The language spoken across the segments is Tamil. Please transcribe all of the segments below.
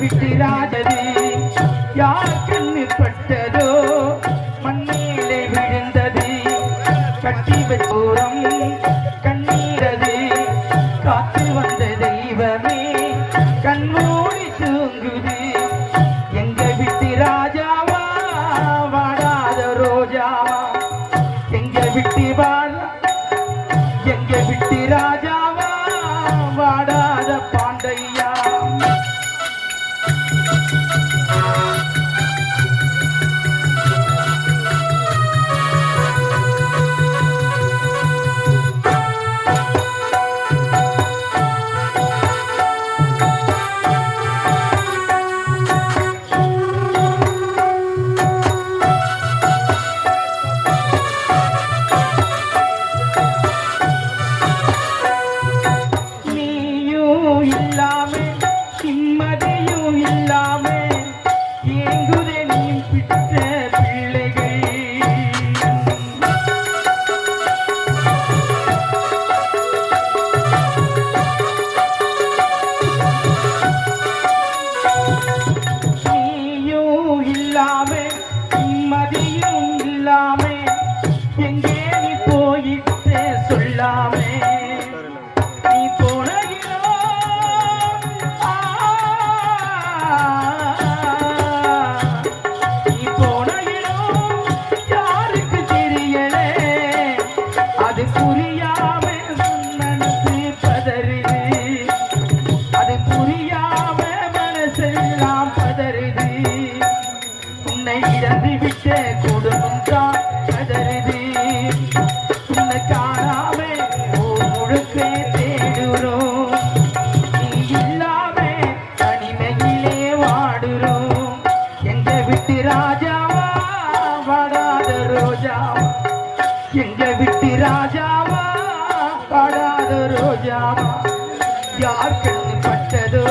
விட்டிராதது. யார் கண்ணு பட்டதோ மண்ணிலே விழுந்தது. கட்டி வைப்போரம் கண்ணீரது. காத்து வந்த தெய்வமே கண்மூடி தூங்குது எங்க விட்டு ராஜாவா வாடாத ரோஜாவா? எங்க விட்டு வாழ எங்க விட்டு ராஜா உன்னை இறந்து விட்டே குடும்பம் தான் கதறுது. உன்னை காணாம ஓர் முழுக்கே தேடுறோம் நீ இல்லாம தனிமையிலே வாடுறோம் எங்க ராஜாவா வாடாத ரோஜாவா. யார் கண்ணு பட்டதோ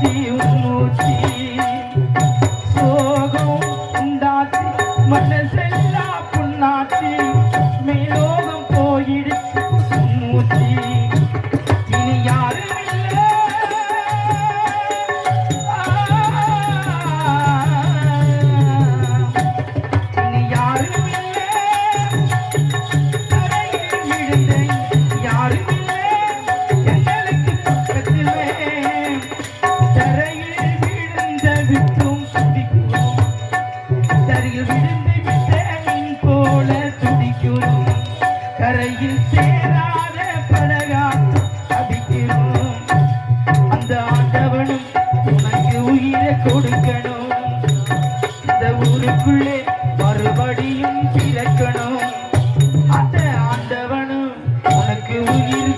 de um motim. Sou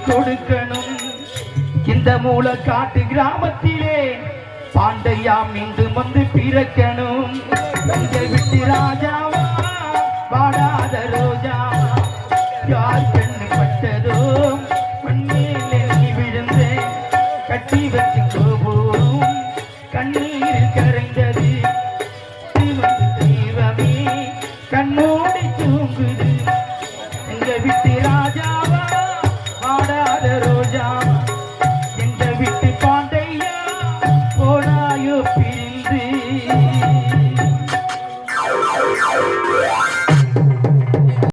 கொடுக்கணும். இந்த மூலக்காட்டு கிராமத்திலே பாண்டையா மீண்டும் வந்து பிறக்கணும். உங்கள் விட்டு ராஜாவா பாடாத ரோஜா. யார் கண்ணு பட்டதோ மண்ணில் எண்ணி விழுந்தேன் கட்டி வச்சு கோபோம் கண்ணீரில் கரைந்தது